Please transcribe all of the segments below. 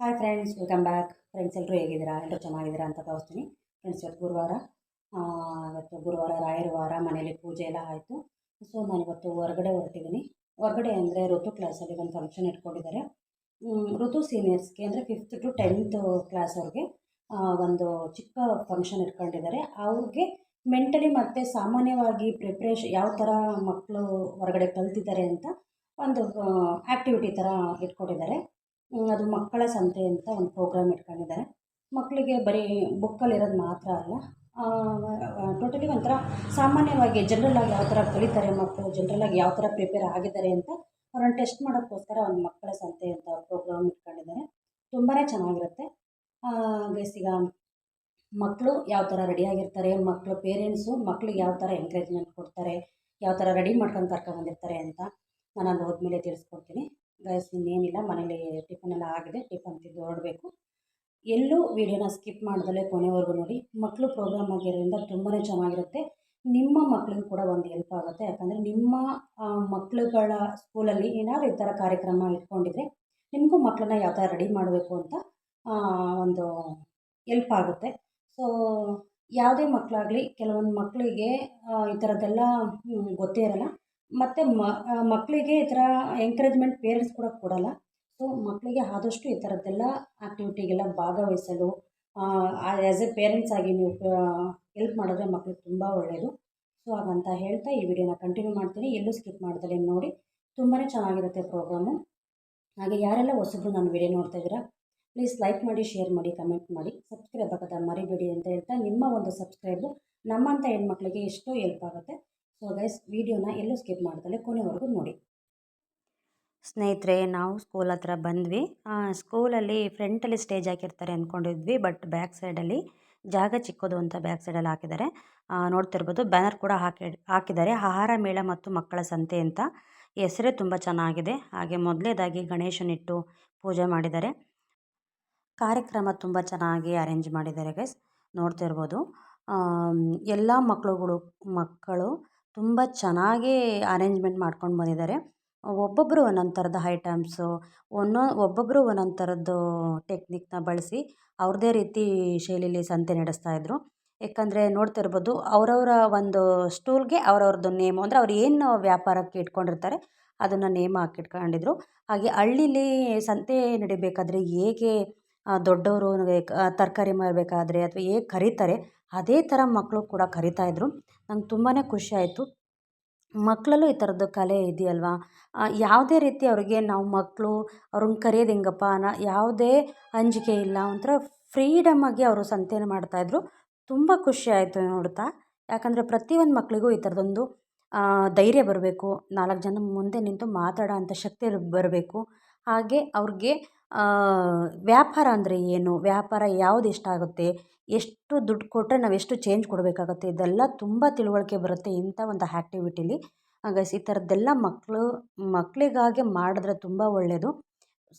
Hi friends welcome back friends ಎಲ್ಲರೂ ಹೇಗಿದ್ದೀರಾ? ಎಲ್ಲರೂ ಚೆನ್ನಾಗಿದ್ದೀರಾ ಅಂತ ತೋರಿಸ್ತೀನಿ ಫ್ರೆಂಡ್ಸ್ ಇವತ್ತು ಗುರುವಾರ. ಇವತ್ತು ಗುರುವಾರ ರಾಯರ ವಾರ ಮನೇಲಿ ಪೂಜೆ ಎಲ್ಲ ಆಯಿತು. ಸೊ ನಾನಿವತ್ತು ಹೊರಗಡೆ ಹೊರಟಿದ್ದೀನಿ. ಹೊರಗಡೆ ಅಂದರೆ ಋತು ಕ್ಲಾಸಲ್ಲಿ ಒಂದು ಫಂಕ್ಷನ್ ಇಟ್ಕೊಂಡಿದ್ದಾರೆ. ಋತು ಸೀನಿಯರ್ಸ್ಗೆ ಅಂದರೆ ಫಿಫ್ತ್ ಟು ಟೆಂತ್ ಕ್ಲಾಸ್ ಅವ್ರಿಗೆ ಒಂದು ಚಿಕ್ಕ ಫಂಕ್ಷನ್ ಇಟ್ಕೊಂಡಿದ್ದಾರೆ. ಅವ್ರಿಗೆ ಮೆಂಟಲಿ ಮತ್ತು ಸಾಮಾನ್ಯವಾಗಿ ಪ್ರಿಪ್ರೇಷನ್ ಯಾವ ಥರ ಮಕ್ಕಳು ಹೊರಗಡೆ ಕಲ್ತಿದ್ದಾರೆ ಅಂತ ಒಂದು ಆ್ಯಕ್ಟಿವಿಟಿ ಥರ ಇಟ್ಕೊಂಡಿದ್ದಾರೆ. ಅದು ಮಕ್ಕಳ ಸಂತೆ ಅಂತ ಒಂದು ಪ್ರೋಗ್ರಾಮ್ ಇಟ್ಕೊಂಡಿದ್ದಾರೆ. ಮಕ್ಕಳಿಗೆ ಬರೀ ಬುಕ್ಕಲ್ಲಿರೋದು ಮಾತ್ರ ಅಲ್ಲ ಟೋಟಲಿ ಒಂಥರ ಸಾಮಾನ್ಯವಾಗಿ ಜನರಲಾಗಿ ಯಾವ ಥರ ಕಲಿತಾರೆ ಮಕ್ಕಳು ಜನರಲಾಗಿ ಯಾವ ಥರ ಪ್ರಿಪೇರ್ ಆಗಿದ್ದಾರೆ ಅಂತ ಅವ್ರನ್ನ ಟೆಸ್ಟ್ ಮಾಡೋಕ್ಕೋಸ್ಕರ ಒಂದು ಮಕ್ಕಳ ಸಂತೆ ಅಂತ ಪ್ರೋಗ್ರಾಮ್ ಇಟ್ಕೊಂಡಿದ್ದಾರೆ. ತುಂಬಾ ಚೆನ್ನಾಗಿರುತ್ತೆ. ಈಗ ಮಕ್ಕಳು ಯಾವ ಥರ ರೆಡಿಯಾಗಿರ್ತಾರೆ ಮಕ್ಕಳು ಪೇರೆಂಟ್ಸು ಮಕ್ಕಳಿಗೆ ಯಾವ ಥರ ಎಂಕರೇಜ್ಮೆಂಟ್ ಕೊಡ್ತಾರೆ, ಯಾವ ಥರ ರೆಡಿ ಮಾಡ್ಕೊಂಡು ಕರ್ಕೊಂಬಂದಿರ್ತಾರೆ ಅಂತ ನಾನು ಅಲ್ಲಿ ಹೋದ್ಮೇಲೆ ತಿಳಿಸ್ಕೊಡ್ತೀನಿ. ಗೈಸ್ ಇನ್ನೇನಿಲ್ಲ. ಮನೇಲಿ ಟಿಫನ್ ಎಲ್ಲ ಆಗಿದೆ. ಟಿಫನ್ ತಿಂದು ಹೊರಡಬೇಕು. ಎಲ್ಲೂ ವೀಡಿಯೋನ ಸ್ಕಿಪ್ ಮಾಡ್ದಲೇ ಕೊನೆವರೆಗೂ ನೋಡಿ. ಮಕ್ಕಳು ಪ್ರೋಗ್ರಾಮ್ ಆಗಿರೋದ್ರಿಂದ ತುಂಬಾ ಚೆನ್ನಾಗಿರುತ್ತೆ. ನಿಮ್ಮ ಮಕ್ಕಳಿಗೂ ಕೂಡ ಒಂದು ಹೆಲ್ಪ್ ಆಗುತ್ತೆ. ಯಾಕಂದರೆ ನಿಮ್ಮ ಮಕ್ಕಳುಗಳ ಸ್ಕೂಲಲ್ಲಿ ಏನಾದರೂ ಈ ಥರ ಕಾರ್ಯಕ್ರಮ ಇಟ್ಕೊಂಡಿದ್ರೆ ನಿಮಗೂ ಮಕ್ಕಳನ್ನ ಯಾವ ಥರ ರೆಡಿ ಮಾಡಬೇಕು ಅಂತ ಒಂದು ಹೆಲ್ಪ್ ಆಗುತ್ತೆ. ಸೊ ಯಾವುದೇ ಮಕ್ಕಳಾಗಲಿ ಕೆಲವೊಂದು ಮಕ್ಕಳಿಗೆ ಈ ಥರದ್ದೆಲ್ಲ ಗೊತ್ತೇ ಇರಲ್ಲ. ಮತ್ತು ಮಕ್ಕಳಿಗೆ ಈ ಥರ ಎಂಕರೇಜ್ಮೆಂಟ್ ಪೇರೆಂಟ್ಸ್ ಕೂಡ ಕೊಡಲ್ಲ. ಸೊ ಮಕ್ಕಳಿಗೆ ಆದಷ್ಟು ಈ ಥರದ್ದೆಲ್ಲ ಆ್ಯಕ್ಟಿವಿಟಿಗೆಲ್ಲ ಭಾಗವಹಿಸಲು ಆ್ಯಸ್ ಎ ಪೇರೆಂಟ್ಸ್ ಆಗಿ ನೀವು ಹೆಲ್ಪ್ ಮಾಡಿದ್ರೆ ಮಕ್ಳಿಗೆ ತುಂಬ ಒಳ್ಳೆಯದು ಸೊ ಹಾಗಂತ ಹೇಳ್ತಾ ಈ ವಿಡಿಯೋನ ಕಂಟಿನ್ಯೂ ಮಾಡ್ತೀನಿ. ಎಲ್ಲೂ ಸ್ಕಿಪ್ ಮಾಡ್ದಲ್ಲಿ ನೋಡಿ ತುಂಬಾ ಚೆನ್ನಾಗಿರುತ್ತೆ ಪ್ರೋಗ್ರಾಮು ಹಾಗೆ ಯಾರೆಲ್ಲ ಹೊಸಬ್ರು ನಾನು ವಿಡಿಯೋ ನೋಡ್ತಾ ಇದ್ದೀರಾ ಪ್ಲೀಸ್ ಲೈಕ್ ಮಾಡಿ ಶೇರ್ ಮಾಡಿ ಕಮೆಂಟ್ ಮಾಡಿ. ಸಬ್ಸ್ಕ್ರೈಬ್ ಆಗೋದ ಮರಿಬೇಡಿ ಅಂತ ಹೇಳ್ತಾ ನಿಮ್ಮ ಒಂದು ಸಬ್ಸ್ಕ್ರೈಬು ನಮ್ಮಂಥ ಹೆಣ್ಮಕ್ಳಿಗೆ ಎಷ್ಟೋ ಹೆಲ್ಪ್ ಆಗುತ್ತೆ. ಸೊ ಗೈಸ್ ವಿಡಿಯೋನ ಎಲ್ಲೂ ಸ್ಕಿಪ್ ಮಾಡ್ದಲೆ ಕೊನೆವರೆಗೂ ನೋಡಿ. ಸ್ನೇಹಿತರೆ, ನಾವು ಸ್ಕೂಲ್ ಹತ್ರ ಬಂದ್ವಿ. ಸ್ಕೂಲಲ್ಲಿ ಫ್ರಂಟಲ್ಲಿ ಸ್ಟೇಜ್ ಹಾಕಿರ್ತಾರೆ ಅಂದ್ಕೊಂಡಿದ್ವಿ ಬಟ್ ಬ್ಯಾಕ್ ಸೈಡಲ್ಲಿ ಜಾಗ ಚಿಕ್ಕದು ಅಂತ ಬ್ಯಾಕ್ ಸೈಡಲ್ಲಿ ಹಾಕಿದ್ದಾರೆ. ನೋಡ್ತಿರ್ಬೋದು ಬ್ಯಾನರ್ ಕೂಡ ಹಾಕಿ, ಹಾಕಿದ್ದಾರೆ. ಆಹಾರ, ಮೇಳ ಮತ್ತು ಮಕ್ಕಳ ಸಂತೆ ಅಂತ ಹೆಸರೇ ತುಂಬ ಚೆನ್ನಾಗಿದೆ. ಹಾಗೆ ಮೊದಲೇದಾಗಿ ಗಣೇಶನಿಟ್ಟು ಪೂಜೆ ಮಾಡಿದ್ದಾರೆ. ಕಾರ್ಯಕ್ರಮ ತುಂಬ ಚೆನ್ನಾಗಿ ಅರೇಂಜ್ ಮಾಡಿದ್ದಾರೆ ಗೈಸ್ ನೋಡ್ತಿರ್ಬೋದು ಎಲ್ಲ ಮಕ್ಕಳುಗಳು ಮಕ್ಕಳು ತುಂಬ ಚೆನ್ನಾಗಿ ಅರೇಂಜ್ಮೆಂಟ್ ಮಾಡ್ಕೊಂಡು ಬಂದಿದ್ದಾರೆ. ಒಬ್ಬೊಬ್ಬರು ಒಂದೊಂದು ಥರದ ಐಟಮ್ಸು ಒಂದೊ ಒಬ್ಬೊಬ್ಬರು ಒಂದೊಂದು ಥರದ್ದು ಟೆಕ್ನಿಕ್ನ ಬಳಸಿ ಅವ್ರದ್ದೇ ರೀತಿ ಶೈಲಿಲಿ ಸಂತೆ ನಡೆಸ್ತಾ ಇದ್ರು. ಯಾಕಂದರೆ ನೋಡ್ತಿರ್ಬೋದು ಅವರವರ ಒಂದು ಸ್ಟೂಲ್ಗೆ ಅವ್ರವ್ರದ್ದು ನೇಮ್, ಅಂದರೆ ಅವ್ರು ಏನು ವ್ಯಾಪಾರಕ್ಕೆ ಇಟ್ಕೊಂಡಿರ್ತಾರೆ, ಅದನ್ನು ನೇಮ್ ಹಾಕಿಟ್ಕೊಂಡಿದ್ರು. ಹಾಗೆ ಹಳ್ಳೀಲಿ ಸಂತೆ ನಡಿಬೇಕಾದರೆ ಹೇಗೆ ದೊಡ್ಡವರು ತರಕಾರಿ ಮಾರಬೇಕಾದ್ರೆ ಅಥವಾ ಹೇಗೆ ಕರೀತಾರೆ, ಅದೇ ಥರ ಮಕ್ಕಳು ಕೂಡ ಕರಿತಾಯಿದ್ರು ನಂಗೆ ತುಂಬಾ ಖುಷಿ ಆಯಿತು. ಮಕ್ಕಳಲ್ಲೂ ಈ ಥರದ್ದು ಕಲೆ ಇದೆಯಲ್ವಾ? ಯಾವುದೇ ರೀತಿ ಅವ್ರಿಗೆ ನಾವು ಮಕ್ಕಳು ಅವ್ರನ್ನ ಕರೆಯೋದು ಹೆಂಗಪ್ಪ ಅನ್ನೋ ಯಾವುದೇ ಅಂಜಿಕೆ ಇಲ್ಲ, ಒಂಥರ ಫ್ರೀಡಮ್ಮಾಗಿ ಅವರು ಸಂತೆಯನ್ನು ಮಾಡ್ತಾಯಿದ್ರು ತುಂಬ ಖುಷಿ ಆಯಿತು ನೋಡ್ತಾ. ಯಾಕಂದರೆ ಪ್ರತಿಯೊಂದು ಮಕ್ಕಳಿಗೂ ಈ ಥರದೊಂದು ಧೈರ್ಯ ಬರಬೇಕು. ನಾಲ್ಕು ಜನ ಮುಂದೆ ನಿಂತು ಮಾತಾಡೋ ಅಂಥ ಶಕ್ತಿ ಬರಬೇಕು. ಹಾಗೆ ಅವ್ರಿಗೆ ವ್ಯಾಪಾರ ಅಂದರೆ ಏನು? ವ್ಯಾಪಾರ ಯಾವ್ದು ಇಷ್ಟ ಆಗುತ್ತೆ? ಎಷ್ಟು ದುಡ್ಡು ಕೊಟ್ಟರೆ ನಾವು ಎಷ್ಟು ಚೇಂಜ್ ಕೊಡಬೇಕಾಗುತ್ತೆ? ಇದೆಲ್ಲ ತುಂಬ ತಿಳುವಳಿಕೆ ಬರುತ್ತೆ ಇಂಥ ಒಂದು ಆ್ಯಕ್ಟಿವಿಟಿಲಿ ಗೈಸ್ ಈ ಥರದ್ದೆಲ್ಲ ಮಕ್ಕಳು ಮಕ್ಕಳಿಗಾಗಿ ಮಾಡಿದ್ರೆ ತುಂಬ ಒಳ್ಳೆಯದು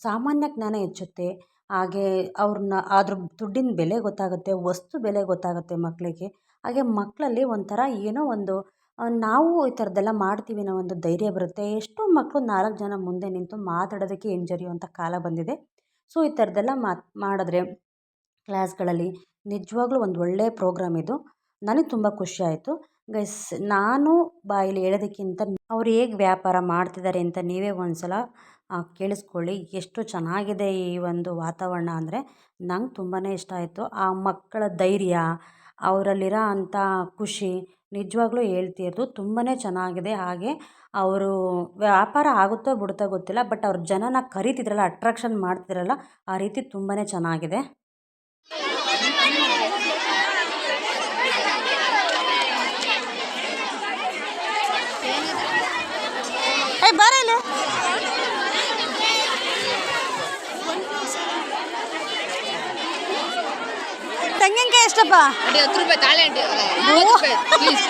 ಸಾಮಾನ್ಯ ಜ್ಞಾನ ಹೆಚ್ಚುತ್ತೆ. ಹಾಗೆ ಅವ್ರನ್ನ ಅದ್ರ ದುಡ್ಡಿನ ಬೆಲೆ ಗೊತ್ತಾಗುತ್ತೆ, ವಸ್ತು ಬೆಲೆ ಗೊತ್ತಾಗುತ್ತೆ ಮಕ್ಕಳಿಗೆ ಹಾಗೆ ಮಕ್ಕಳಲ್ಲಿ ಒಂಥರ ಏನೋ ಒಂದು ನಾವು ಈ ಥರದ್ದೆಲ್ಲ ಮಾಡ್ತೀವಿ ಅನ್ನೋ ಒಂದು ಧೈರ್ಯ ಬರುತ್ತೆ. ಎಷ್ಟೋ ಮಕ್ಕಳು ನಾಲ್ಕು ಜನ ಮುಂದೆ ನಿಂತು ಮಾತಾಡೋದಕ್ಕೆ ಹಿಂಜರಿಯುವಂಥ ಕಾಲ ಬಂದಿದೆ. ಸೊ ಈ ಥರದ್ದೆಲ್ಲ ಮಾತು ಮಾಡಿದ್ರೆ ಕ್ಲಾಸ್ಗಳಲ್ಲಿ ನಿಜವಾಗ್ಲೂ ಒಂದು ಒಳ್ಳೆಯ ಪ್ರೋಗ್ರಾಮ್ ಇದು. ನನಗೆ ತುಂಬ ಖುಷಿ ಆಯಿತು. ಗೈಸ್, ನಾನು ಬಾಯಲ್ಲಿ ಹೇಳೋದಕ್ಕಿಂತ ಅವ್ರು ಹೇಗೆ ವ್ಯಾಪಾರ ಮಾಡ್ತಿದ್ದಾರೆ ಅಂತ ನೀವೇ ಒಂದು ಸಲ ಕೇಳಿಸ್ಕೊಳ್ಳಿ. ಎಷ್ಟು ಚೆನ್ನಾಗಿದೆ ಈ ಒಂದು ವಾತಾವರಣ ಅಂದರೆ ನಂಗೆ ತುಂಬಾ ಇಷ್ಟ ಆಯಿತು. ಆ ಮಕ್ಕಳ ಧೈರ್ಯ, ಅವರಲ್ಲಿರೋ ಅಂಥ ಖುಷಿ ನಿಜವಾಗ್ಲೂ ಹೇಳ್ತಿರೋದು ತುಂಬಾ ಚೆನ್ನಾಗಿದೆ. ಹಾಗೆ ಅವರು ವ್ಯಾಪಾರ ಆಗುತ್ತೋ ಬಿಡುತ್ತೋ ಗೊತ್ತಿಲ್ಲ, ಬಟ್ ಅವ್ರ ಜನನ ಕರೀತಿದ್ರಲ್ಲ ಅಟ್ರಾಕ್ಷನ್ ಮಾಡ್ತಿದ್ರಲ್ಲ, ಆ ರೀತಿ ತುಂಬಾ ಚೆನ್ನಾಗಿದೆ ಏ ಬಾರ ಇಲ್ಲಿ ತೆಂಗಿನಕಾಯಿ ಎಷ್ಟಪ್ಪ? ಅಡಿ ಹತ್ತು ರೂಪಾಯಿ ತಾಳೆ ಅಂಟಿ. ಪ್ಲೀಸ್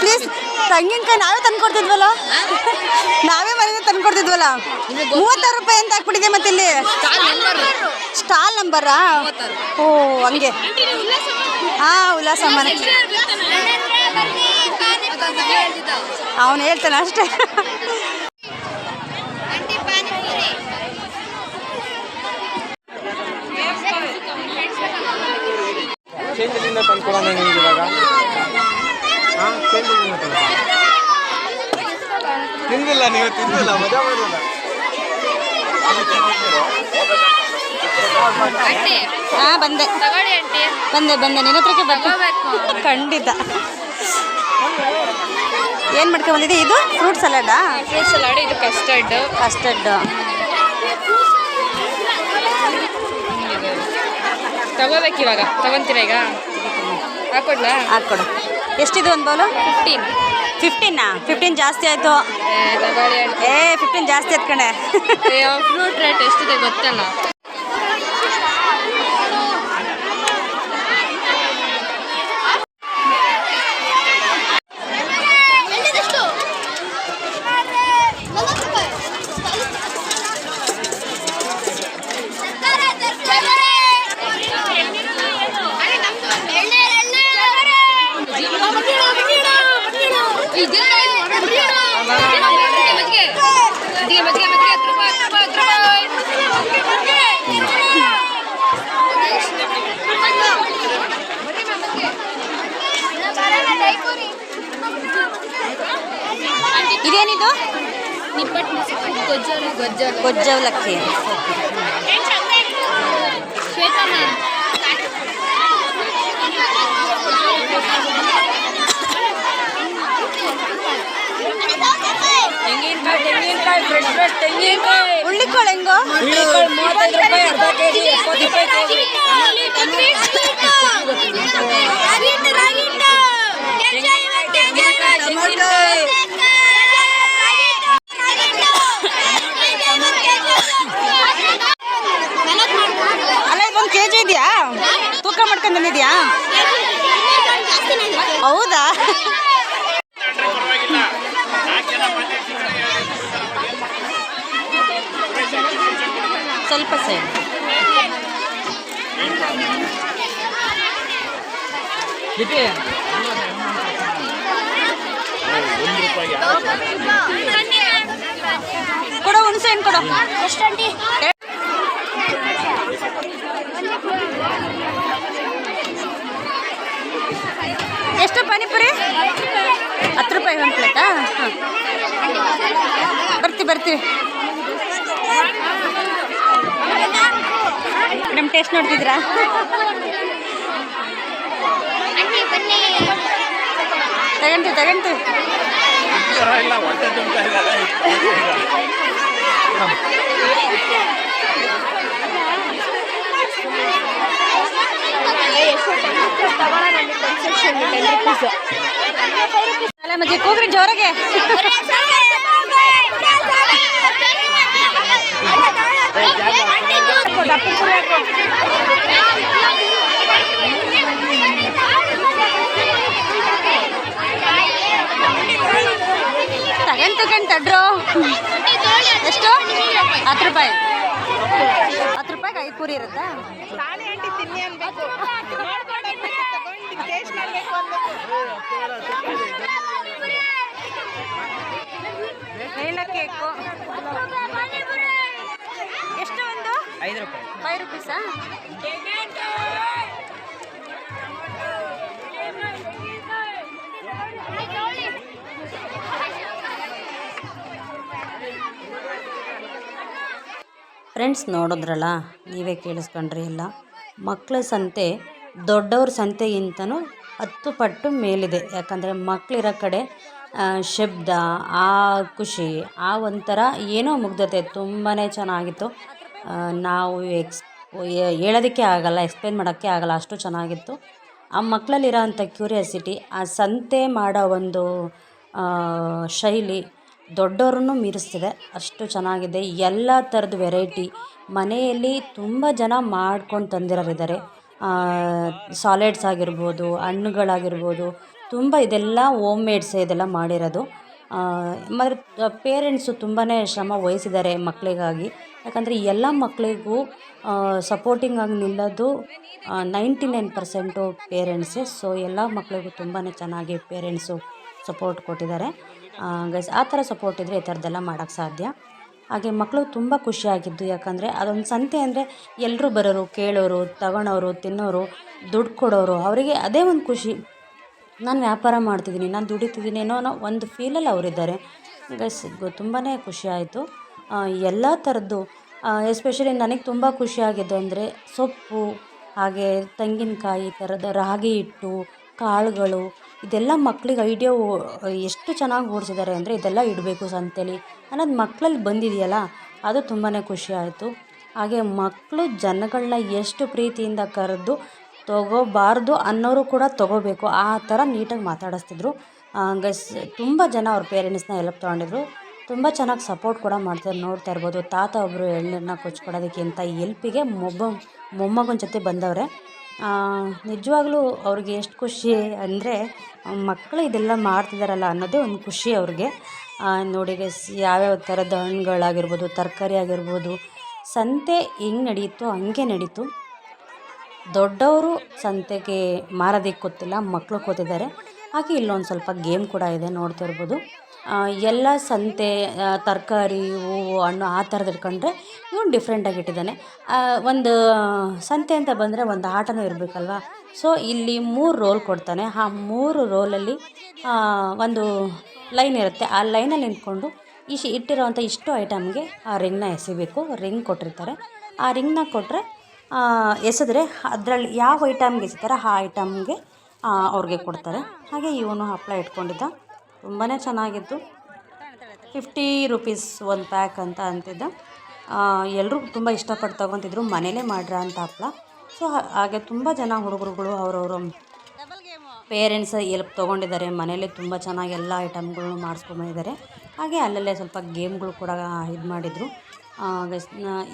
ಪ್ಲೀಸ್ ತೆಂಗಿನಕಾಯಿ ನಾವೇ ತಂದ್ಕೊಡ್ತಿದ್ವಲ್ಲ? ನಾವೇ ಮನೆಯಿಂದ ತಂದ್ಕೊಡ್ತಿದ್ವಲ್ಲ? ಮೂವತ್ತಾರು ರೂಪಾಯಿ ಅಂತ ಹಾಕ್ಬಿಟ್ಟಿದೆ ಮತ್ತೆ ಇಲ್ಲಿ ಸ್ಟಾಲ್ ನಂಬರ್. ಸ್ಟಾಲ್ ನಂಬರಾ? ಓ ಹಂಗೆ. ಹಾಂ ಉಲ್ಲಾಸ ಮನೆ ಅವನು ಹೇಳ್ತಾನೆ ಅಷ್ಟೇ. ಚೇಂಜಿಂದ ತಂದ್ಕೊಡೋಣ ನಿಮ್ಗೆ ಇವಾಗ? ಹಾಂ? ಚೇಂಜಿಂದ ತಿಂದಿಲ್ಲ ನೀವು ತಿಂದಿಲ್ಲ ಮಜಾ ಮಾಡಿಲ್ಲ. ಹಾಂ ಬಂದೆ. ಬಂದೆ ಬಂದೆ. ನಿನ್ನ ಹತ್ರಕ್ಕೆ ಬರ್ತೀನಿ. ಖಂಡಿತ. ಏನು ಮಾಡ್ಕೊ ಬಂದಿದೆ ಇದು ಫ್ರೂಟ್ ಸಲಾಡಾ? ಫ್ರೂಟ್ ಸಲಾಡ್ ಇದು ಕಸ್ಟರ್ಡ್ ಕಸ್ಟರ್ಡ್ ತಗೋಬೇಕು ಇವಾಗ. ತಗೊಂತೀರಾ ಈಗ? ಹಾಕ್ಕೊಡು ಎಷ್ಟಿದೆ ಒಂದು ಬೌಲು? ಫಿಫ್ಟೀನ್ ಫಿಫ್ಟೀನಾ ಫಿಫ್ಟೀನ್ ಜಾಸ್ತಿ ಆಯ್ತು. ಏ ಫಿಫ್ಟೀನ್ ಜಾಸ್ತಿ ಆಯ್ತು ಕಣೆ. ಫ್ರೂಟ್ ರೇಟ್ ಎಷ್ಟಿದೆ ಗೊತ್ತಲ್ಲ. ಇದೇನಿದು ಗೊಜ್ಜೋರು ಗೊಜ್ಜೋರು. ಗೊಜ್ಜವಲಕ್ಕಿ ಹುಳ್ಳಿಕಾಳು ಹೆಂಗೋ? ಮೂವತ್ತೈದು ರೂಪಾಯಿ ಅರ್ಧ ಕೆ ಜಿ ರೂಪಾಯಿ ಕೆ ಜಿ ಅಲ್ಲ ಇದೆಯಾ? ತೂಕ ಮಾಡ್ಕೊಂಡು ಬಂದಿದ್ಯಾ? ಹೌದಾ? ಸ್ವಲ್ಪ ಸೈಡ್ ಕೊಡು ಹುಣಸೆ ಹಣ್ಣು ಕೊಡು. ಎಷ್ಟು ಪಾನಿಪುರಿ? ಹತ್ತು ರೂಪಾಯಿ ಒಂದು ಪ್ಲೇಟಾ? ಹಾಂ. ಬರ್ತೀವಿ ಬರ್ತೀವಿ ನಮ್ಮ ಟೇಸ್ಟ್ ನೋಡ್ತಿದ್ದೀರಾ ತಗೊಂತೀವಿ ತಗೊಂತೀವಿ ಅಲ್ಲ ಮಜ್ಜಿ ಕೂಗ್ರಿ ಜೋರಾಗೆ ತಗೊಂಡ್ ಗಂಟೆ ಅಡ್ರು ಎಷ್ಟು? ಹತ್ತು ರೂಪಾಯಿ. ಹತ್ತು ರೂಪಾಯಿಗೆ ಐದು ಪೂರಿ ಇರುತ್ತಾ? ಕೇಕು. ಎಷ್ಟು ಒಂದು? ಐದು ರೂಪಾಯಿ. ಫೈವ್ ರುಪೀಸಾ? ಫ್ರೆಂಡ್ಸ್ ನೋಡಿದ್ರಲ್ಲ, ನೀವೇ ಕೇಳಿಸ್ಕೊಂಡ್ರಿ ಎಲ್ಲ. ಮಕ್ಕಳ ಸಂತೆ, ದೊಡ್ಡವ್ರ ಸಂತೆಗಿಂತನೂ ಹತ್ತು ಪಟ್ಟು ಮೇಲಿದೆ. ಯಾಕಂದರೆ ಮಕ್ಕಳಿರೋ ಕಡೆ ಶಬ್ದ, ಆ ಖುಷಿ, ಆ ಒಂಥರ ಏನೋ ಮುಗ್ಧತೆ ತುಂಬಾ ಚೆನ್ನಾಗಿತ್ತು. ನಾವು ಎಕ್ಸ್ ಹೇಳೋದಕ್ಕೆ ಆಗಲ್ಲ, ಎಕ್ಸ್ಪ್ಲೇನ್ ಮಾಡೋಕ್ಕೆ ಆಗಲ್ಲ, ಅಷ್ಟು ಚೆನ್ನಾಗಿತ್ತು. ಆ ಮಕ್ಕಳಲ್ಲಿರೋ ಅಂಥ ಕ್ಯೂರಿಯಾಸಿಟಿ, ಆ ಸಂತೆ ಮಾಡೋ ಒಂದು ಶೈಲಿ ದೊಡ್ಡವ್ರನ್ನು ಮೀರಿಸ್ತಿದೆ. ಅಷ್ಟು ಚೆನ್ನಾಗಿದೆ. ಎಲ್ಲ ಥರದ ವೆರೈಟಿ. ಮನೆಯಲ್ಲಿ ತುಂಬ ಜನ ಮಾಡ್ಕೊಂಡು ತಂದಿರೋರಿದ್ದಾರೆ. ಸಾಲೆಡ್ಸ್ ಆಗಿರ್ಬೋದು, ಹಣ್ಣುಗಳಾಗಿರ್ಬೋದು. ತುಂಬ ಇದೆಲ್ಲ ಓಮ್ ಮೇಡ್ಸೇ ಇದೆಲ್ಲ ಮಾಡಿರೋದು. ಮತ್ತು ಪೇರೆಂಟ್ಸು ತುಂಬಾ ಶ್ರಮ ವಹಿಸಿದ್ದಾರೆ ಮಕ್ಕಳಿಗಾಗಿ ಯಾಕಂದರೆ ಎಲ್ಲ ಮಕ್ಕಳಿಗೂ ಸಪೋರ್ಟಿಂಗ್ ಆಗಿ ನಿಲ್ಲೋದು ನೈಂಟಿ ನೈನ್ ಪರ್ಸೆಂಟು ಪೇರೆಂಟ್ಸೇ. ಸೊ, ಎಲ್ಲ ಮಕ್ಕಳಿಗೂ ತುಂಬಾ ಚೆನ್ನಾಗಿ ಪೇರೆಂಟ್ಸು ಸಪೋರ್ಟ್ ಕೊಟ್ಟಿದ್ದಾರೆ. ಗೈಸ್ ಆ ಥರ ಸಪೋರ್ಟ್ ಇದ್ದರೆ ಈ ಥರದ್ದೆಲ್ಲ ಮಾಡೋಕ್ಕೆ ಸಾಧ್ಯ. ಹಾಗೆ ಮಕ್ಕಳು ತುಂಬ ಖುಷಿಯಾಗಿದ್ದು, ಯಾಕಂದರೆ ಅದೊಂದು ಸಂತೆ ಅಂದರೆ ಎಲ್ಲರೂ ಬರೋರು, ಕೇಳೋರು, ತಗೊಳೋರು, ತಿನ್ನೋರು, ದುಡ್ಡು ಕೊಡೋರು, ಅವರಿಗೆ ಅದೇ ಒಂದು ಖುಷಿ. ನಾನು ವ್ಯಾಪಾರ ಮಾಡ್ತಿದ್ದೀನಿ ನಾನು ದುಡಿತಿದ್ದೀನಿ ಅನ್ನೋ ಅನ್ನೋ ಒಂದು ಫೀಲಲ್ಲಿ ಅವರಿದ್ದಾರೆ. ಗೈಸ್ ತುಂಬಾ ಖುಷಿ ಆಯಿತು. ಎಲ್ಲ ಥರದ್ದು ಎಸ್ಪೆಷಲಿ ನನಗೆ ತುಂಬ ಖುಷಿಯಾಗಿದ್ದು ಅಂದರೆ ಸೊಪ್ಪು, ಹಾಗೆ ತೆಂಗಿನಕಾಯಿ ಥರದ ರಾಗಿ ಹಿಟ್ಟು, ಕಾಳುಗಳು ಇದೆಲ್ಲ ಮಕ್ಳಿಗೆ ಐಡಿಯಾ ಎಷ್ಟು ಚೆನ್ನಾಗಿ ಓಡಿಸಿದ್ದಾರೆ ಅಂದರೆ ಇದೆಲ್ಲ ಇಡಬೇಕು ಸಂತೇಲಿ ಅನ್ನೋದು ಮಕ್ಳಲ್ಲಿ ಬಂದಿದೆಯಲ್ಲ, ಅದು ತುಂಬಾ ಖುಷಿ ಆಯಿತು. ಹಾಗೆ ಮಕ್ಕಳು ಜನಗಳನ್ನ ಎಷ್ಟು ಪ್ರೀತಿಯಿಂದ ಕರೆದು ತಗೋಬಾರ್ದು ಅನ್ನೋರು ಕೂಡ ತಗೋಬೇಕು. ಆ ಥರ ನೀಟಾಗಿ ಮಾತಾಡಿಸ್ತಿದ್ರು. ಹಂಗೆ ತುಂಬ ಜನ ಅವ್ರ ಪೇರೆಂಟ್ಸ್ನ ಹೆಲ್ಪ್ ತೊಗೊಂಡಿದ್ರು. ತುಂಬ ಚೆನ್ನಾಗಿ ಸಪೋರ್ಟ್ ಕೂಡ ಮಾಡ್ತಾರೆ ನೋಡ್ತಾ ಇರ್ಬೋದು, ತಾತ ಒಬ್ಬರು ಎಳ್ನೀರನ್ನ ಕೊಚ್ಕೊಡೋದಕ್ಕಿಂತ ಎಲ್ಪಿಗೆ ಮೊಬ್ಬ, ಮೊಮ್ಮಗನ ಜೊತೆ ಬಂದವ್ರೆ. ನಿಜವಾಗ್ಲೂ ಅವ್ರಿಗೆ ಎಷ್ಟು ಖುಷಿ ಅಂದರೆ ಮಕ್ಕಳು ಇದೆಲ್ಲ ಮಾಡ್ತಿದ್ದಾರಲ್ಲ ಅನ್ನೋದೇ ಒಂದು ಖುಷಿ ಅವ್ರಿಗೆ. ನೋಡಿ ಗೈಸ್ ಯಾವ್ಯಾವ ಥರದ ಹಣ್ಣುಗಳಾಗಿರ್ಬೋದು, ತರಕಾರಿ ಆಗಿರ್ಬೋದು, ಸಂತೆ ಹೆಂಗೆ ನಡೆಯುತ್ತೋ ಹಂಗೆ ನಡೀತು. ದೊಡ್ಡವರು ಸಂತೆಗೆ ಮಾರೋದಕ್ಕೆ ಗೊತ್ತಿಲ್ಲ ಮಕ್ಕಳು ಕೂತಿದ್ದಾರೆ. ಹಾಗೆ ಇಲ್ಲೊಂದು ಸ್ವಲ್ಪ ಗೇಮ್ ಕೂಡ ಇದೆ ನೋಡ್ತಾ ಇರ್ಬೋದು. ಎಲ್ಲ ಸಂತೆ ತರಕಾರಿ, ಹೂವು, ಹಣ್ಣು ಆ ಥರದ್ದು ಇಟ್ಕೊಂಡ್ರೆ ಇವನು ಡಿಫ್ರೆಂಟಾಗಿ ಇಟ್ಟಿದ್ದಾನೆ. ಒಂದು ಸಂತೆ ಅಂತ ಬಂದರೆ ಒಂದು ಆಟನೂ ಇರಬೇಕಲ್ವ? ಸೊ ಇಲ್ಲಿ ಮೂರು ರೋಲ್ ಕೊಡ್ತಾನೆ. ಆ ಮೂರು ರೋಲಲ್ಲಿ ಒಂದು ಲೈನ್ ಇರುತ್ತೆ. ಆ ಲೈನಲ್ಲಿ ನಿಂತ್ಕೊಂಡು ಇಶಿ ಇಟ್ಟಿರೋವಂಥ ಇಷ್ಟು ಐಟಮ್ಗೆ ಆ ರಿಂಗ್ನ ಎಸಿಬೇಕು. ರಿಂಗ್ ಕೊಟ್ಟಿರ್ತಾರೆ. ಆ ರಿಂಗ್ನ ಕೊಟ್ಟರೆ ಎಸೆದ್ರೆ ಅದರಲ್ಲಿ ಯಾವ ಐಟಮ್ಗೆ ಎಸಿತಾರೆ ಆ ಐಟಮ್ಗೆ ಅವ್ರಿಗೆ ಕೊಡ್ತಾರೆ. ಹಾಗೆ ಇವನು ಹಪ್ಪಳ ಇಟ್ಕೊಂಡಿದ್ದ. ತುಂಬಾ ಚೆನ್ನಾಗಿತ್ತು. ಫಿಫ್ಟಿ ರುಪೀಸ್ ಒಂದು ಪ್ಯಾಕ್ ಅಂತ ಅಂತಿದ್ದ. ಎಲ್ಲರೂ ತುಂಬ ಇಷ್ಟಪಟ್ಟು ತೊಗೊತಿದ್ರು. ಮನೇಲೇ ಮಾಡ್ರ ಅಂತ ಹಪ್ಪಳ ಸೊ ಹಾಗೆ ತುಂಬ ಜನ ಹುಡುಗರುಗಳು ಅವರವರು ಪೇರೆಂಟ್ಸ್ ಎಲ್ಪ್ ತೊಗೊಂಡಿದ್ದಾರೆ. ಮನೇಲಿ ತುಂಬ ಚೆನ್ನಾಗಿ ಎಲ್ಲ ಐಟಮ್ಗಳನ್ನು ಮಾಡಿಸ್ಕೊಂಬಂದಿದ್ದಾರೆ ಹಾಗೆ ಅಲ್ಲಲ್ಲೇ ಸ್ವಲ್ಪ ಗೇಮ್ಗಳು ಕೂಡ ಇದು ಮಾಡಿದರು.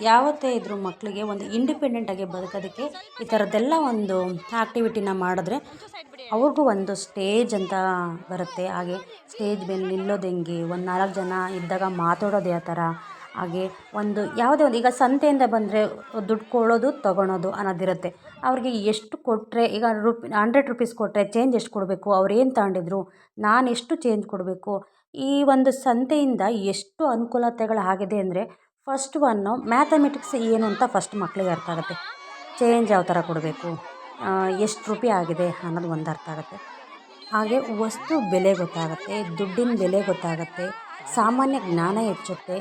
ಯಾವತ್ತೇ ಇದ್ದರೂ ಮಕ್ಕಳಿಗೆ ಒಂದು ಇಂಡಿಪೆಂಡೆಂಟಾಗಿ ಬದುಕೋದಕ್ಕೆ ಈ ಥರದ್ದೆಲ್ಲ ಒಂದು ಆ್ಯಕ್ಟಿವಿಟಿನ ಮಾಡಿದ್ರೆ ಅವ್ರಿಗೂ ಒಂದು ಸ್ಟೇಜ್ ಅಂತ ಬರುತ್ತೆ. ಹಾಗೆ ಸ್ಟೇಜ್ ಮೇಲೆ ನಿಲ್ಲೋದು ಹೆಂಗೆ? ಒಂದು ನಾಲ್ಕು ಜನ ಇದ್ದಾಗ ಮಾತಾಡೋದು ಯಾವ ಥರ ಹಾಗೆ ಒಂದು ಯಾವುದೇ ಒಂದು, ಈಗ ಸಂತೆಯಿಂದ ಬಂದರೆ ದುಡ್ಡು ಕೊಡೋದು, ತೊಗೊಳೋದು ಅನ್ನೋದಿರುತ್ತೆ. ಅವ್ರಿಗೆ ಎಷ್ಟು ಕೊಟ್ಟರೆ ಈಗ ರುಪ್ ಹಂಡ್ರೆಡ್ ರುಪೀಸ್ ಕೊಟ್ಟರೆ ಚೇಂಜ್ ಎಷ್ಟು ಕೊಡಬೇಕು? ಅವ್ರು ಏನು ತಗೊಂಡಿದ್ರು? ನಾನು ಎಷ್ಟು ಚೇಂಜ್ ಕೊಡಬೇಕು? ಈ ಒಂದು ಸಂತೆಯಿಂದ ಎಷ್ಟು ಅನುಕೂಲತೆಗಳು ಆಗಿದೆ ಅಂದರೆ ಫಸ್ಟ್ ಒನ್ನು ಮ್ಯಾಥಮೆಟಿಕ್ಸ್ ಏನು ಅಂತ ಫಸ್ಟ್ ಮಕ್ಕಳಿಗೆ ಅರ್ಥ ಆಗುತ್ತೆ. ಚೇಂಜ್ ಯಾವ ಥರ ಕೊಡಬೇಕು? ಎಷ್ಟು ರೂಪಾಯಿ ಆಗಿದೆ ಅನ್ನೋದು ಒಂದು ಅರ್ಥ ಆಗುತ್ತೆ. ಹಾಗೆ ವಸ್ತು ಬೆಲೆ ಗೊತ್ತಾಗುತ್ತೆ, ದುಡ್ಡಿನ ಬೆಲೆ ಗೊತ್ತಾಗುತ್ತೆ, ಸಾಮಾನ್ಯ ಜ್ಞಾನ ಹೆಚ್ಚುತ್ತೆ.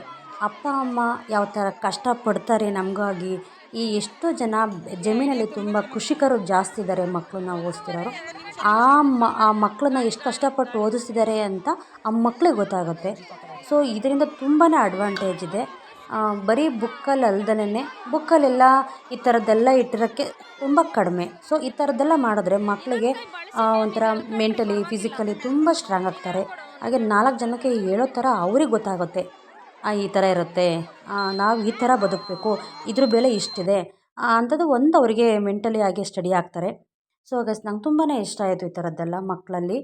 ಅಪ್ಪ, ಅಮ್ಮ ಯಾವ ಥರ ಕಷ್ಟಪಡ್ತಾರೆ ನಮಗಾಗಿ, ಈ ಎಷ್ಟೋ ಜನ ಜಮೀನಲ್ಲಿ ತುಂಬ ಕೃಷಿಕರು ಜಾಸ್ತಿ ಇದ್ದಾರೆ ಮಕ್ಕಳನ್ನ ಓದಿಸ್ತಿರೋರು. ಆ ಮ, ಆ ಮಕ್ಕಳನ್ನ ಎಷ್ಟು ಕಷ್ಟಪಟ್ಟು ಓದಿಸ್ತಿದ್ದಾರೆ ಅಂತ ಆ ಮಕ್ಕಳಿಗೆ ಗೊತ್ತಾಗುತ್ತೆ. ಸೊ ಇದರಿಂದ ತುಂಬಾ ಅಡ್ವಾಂಟೇಜ್ ಇದೆ. ಬರೀ ಬುಕ್ಕಲ್ಲಿ ಅಲ್ದಲೇ ಬುಕ್ಕಲ್ಲೆಲ್ಲ ಈ ಥರದ್ದೆಲ್ಲ ಇಟ್ಟಿರೋಕ್ಕೆ ತುಂಬ ಕಡಿಮೆ. ಸೊ ಈ ಥರದ್ದೆಲ್ಲ ಮಾಡಿದ್ರೆ ಮಕ್ಕಳಿಗೆ ಒಂಥರ ಮೆಂಟಲಿ ಫಿಸಿಕಲಿ ತುಂಬ ಸ್ಟ್ರಾಂಗ್ ಆಗ್ತಾರೆ. ಹಾಗೆ ನಾಲ್ಕು ಜನಕ್ಕೆ ಹೇಳೋ ಥರ ಅವ್ರಿಗೆ ಗೊತ್ತಾಗುತ್ತೆ. ಈ ಥರ ಇರುತ್ತೆ. ನಾವು ಈ ಥರ ಬದುಕಬೇಕು. ಇದ್ರ ಬೆಲೆ ಇಷ್ಟಿದೆ. ಅಂಥದ್ದು ಒಂದು ಅವರಿಗೆ ಮೆಂಟಲಿ ಆಗಿ ಸ್ಟಡಿ ಆಗ್ತಾರೆ. ಸೊ ಗೈಸ್ ನಂಗೆ ತುಂಬಾ ಇಷ್ಟ ಆಯಿತು ಈ ಥರದ್ದೆಲ್ಲ ಮಕ್ಕಳಲ್ಲಿ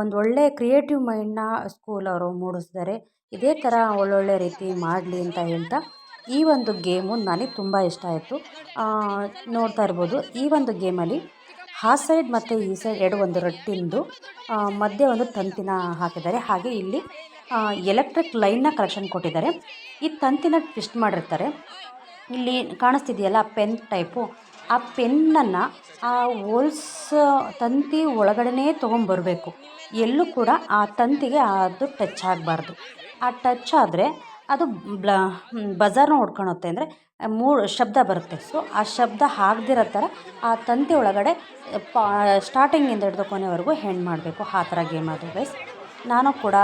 ಒಂದು ಒಳ್ಳೆಯ ಕ್ರಿಯೇಟಿವ್ ಮೈಂಡನ್ನ ಸ್ಕೂಲ್ ಅವರು ಮೂಡಿಸಿದ್ದಾರೆ. ಇದೇ ಥರ ಒಳ್ಳೊಳ್ಳೆ ರೀತಿ ಮಾಡಲಿ ಅಂತ ಹೇಳ್ತಾ, ಈ ಒಂದು ಗೇಮು ನನಗೆ ತುಂಬ ಇಷ್ಟ ಆಯಿತು. ನೋಡ್ತಾ ಇರ್ಬೋದು, ಈ ಒಂದು ಗೇಮಲ್ಲಿ ಆ ಸೈಡ್ ಮತ್ತು ಈ ಸೈಡ್ ಎರಡು ಒಂದು ರೊಟ್ಟಿಂದು ಮಧ್ಯೆ ಒಂದು ತಂತಿನ ಹಾಕಿದ್ದಾರೆ. ಹಾಗೆ ಇಲ್ಲಿ ಎಲೆಕ್ಟ್ರಿಕ್ ಲೈನ್ನ ಕಲೆಕ್ಷನ್ ಕೊಟ್ಟಿದ್ದಾರೆ. ಈ ತಂತಿನ ಟ್ವಿಸ್ಟ್ ಮಾಡಿರ್ತಾರೆ. ಇಲ್ಲಿ ಕಾಣಿಸ್ತಿದೆಯಲ್ಲ ಪೆನ್ ಟೈಪು ಆ ಪೆನ್ನನ್ನು ಆ ಹೋಲ್ಸ್ ತಂತಿ ಒಳಗಡೆನೇ ತೊಗೊಂಬರಬೇಕು ಎಲ್ಲೂ ಕೂಡ ಆ ತಂತಿಗೆ ಅದು ಟಚ್ ಆಗಬಾರ್ದು. ಆ ಟಚ್ ಆದರೆ ಅದು ಬ್ಲ ಬಜಾರ್ನ ಹೊಡ್ಕೊಳುತ್ತೆ ಅಂದರೆ ಮೂರು ಶಬ್ದ ಬರುತ್ತೆ. ಸೊ ಆ ಶಬ್ದ ಆಗದಿರೋ ಥರ ಆ ತಂತಿ ಒಳಗಡೆ ಪಾ ಸ್ಟಾರ್ಟಿಂಗಿಂದ ಹಿಡಿದು ಕೊನೆವರೆಗೂ ಹೆಣ್ಣು ಮಾಡಬೇಕು. ಆ ಥರ ಗೇಮ್ ಅದು ಗೈಸ್ ನಾನು ಕೂಡ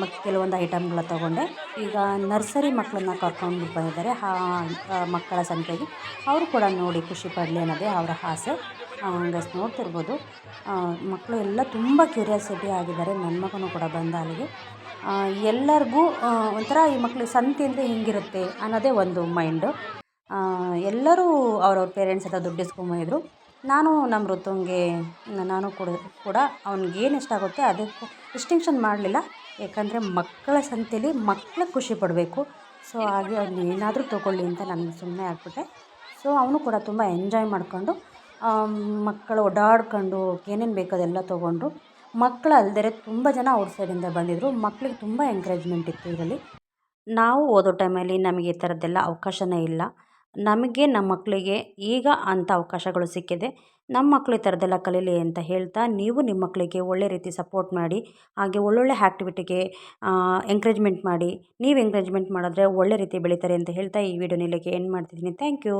ಮತ್ತು ಕೆಲವೊಂದು ಐಟಮ್ಗಳ ತೊಗೊಂಡೆ. ಈಗ ನರ್ಸರಿ ಮಕ್ಕಳನ್ನ ಕರ್ಕೊಂಡು ಬಂದಿದ್ದಾರೆ ಆ, ಮಕ್ಕಳ ಸಂತೆಗೆ ಅವರು ಕೂಡ ನೋಡಿ ಖುಷಿ ಪಡಲಿ ಅನ್ನೋದೇ ಅವರ ಆಸೆ. ಹಂಗೆ ನೋಡ್ತಿರ್ಬೋದು. ಮಕ್ಕಳು ಎಲ್ಲ ತುಂಬ ಕ್ಯೂರಿಯಾಸಿಟಿ ಆಗಿದ್ದಾರೆ. ನನ್ನ ಮಗನೂ ಕೂಡ ಬಂದ ಅಲ್ಲಿಗೆ ಎಲ್ಲರಿಗೂ ಒಂಥರ ಈ ಮಕ್ಕಳು ಸಂತೆ ಅಂದರೆ ಹಿಂಗಿರುತ್ತೆ ಅನ್ನೋದೇ ಒಂದು ಮೈಂಡು. ಎಲ್ಲರೂ ಅವ್ರವ್ರ ಪೇರೆಂಟ್ಸ್ ಹತ್ರ ದುಡ್ಡು ಇಸ್ಕೊಂಬಂದಿದ್ರು ನಾನು ನಮ್ಮ ಋತುಂಗೆ ನಾನು ಕೂಡ ಕೂಡ ಅವ್ನಿಗೇನು ಇಷ್ಟ ಆಗುತ್ತೆ ಅದಕ್ಕೆ ಡಿಸ್ಟಿಂಕ್ಷನ್ ಮಾಡಲಿಲ್ಲ. ಏಕೆಂದರೆ ಮಕ್ಕಳ ಸಂತೇಲಿ ಮಕ್ಕಳು ಖುಷಿ ಪಡಬೇಕು. ಸೊ ಹಾಗೆ ಅವ್ನು ಏನಾದರೂ ತೊಗೊಳ್ಳಿ ಅಂತ ನಾನು ಸುಮ್ಮನೆ ಆಗಿಬಿಟ್ಟೆ. ಸೊ ಅವನು ಕೂಡ ತುಂಬ ಎಂಜಾಯ್ ಮಾಡಿಕೊಂಡು ಮಕ್ಕಳು ಓಡಾಡ್ಕೊಂಡು, ಏನೇನು ಬೇಕೋ ಅದೆಲ್ಲ ತೊಗೊಂಡ್ರು. ಮಕ್ಕಳು ಅಲ್ದೇ ತುಂಬ ಜನ ಔಟ್ ಸೈಡಿಂದ ಬಂದಿದ್ದರು ಮಕ್ಕಳಿಗೆ ತುಂಬ ಎಂಕರೇಜ್ಮೆಂಟ್ ಇತ್ತು ಇದರಲ್ಲಿ. ನಾವು ಓದೋ ಟೈಮಲ್ಲಿ ನಮಗೆ ಈ ಥರದ್ದೆಲ್ಲ ಅವಕಾಶನೇ ಇಲ್ಲ. ನಮಗೆ ನಮ್ಮ ಮಕ್ಕಳಿಗೆ ಈಗ ಅಂಥ ಅವಕಾಶಗಳು ಸಿಕ್ಕಿದೆ. ನಮ್ಮ ಮಕ್ಕಳು ಈ ಥರದ್ದೆಲ್ಲ ಕಲೀಲಿ ಅಂತ ಹೇಳ್ತಾ ನೀವು ನಿಮ್ಮ ಮಕ್ಕಳಿಗೆ ಒಳ್ಳೆ ರೀತಿ ಸಪೋರ್ಟ್ ಮಾಡಿ, ಹಾಗೆ ಒಳ್ಳೊಳ್ಳೆ ಆ್ಯಕ್ಟಿವಿಟಿಗೆ ಎಂಕರೇಜ್ಮೆಂಟ್ ಮಾಡಿ, ನೀವು ಎಂಕರೇಜ್ಮೆಂಟ್ ಮಾಡಿದ್ರೆ ಒಳ್ಳೆ ರೀತಿ ಬೆಳೀತಾರೆ ಅಂತ ಹೇಳ್ತಾ ಈ ಇಲ್ಲಿಗೆ ಎಂಡ್ ಮಾಡ್ತಿದ್ದೀನಿ. Thank you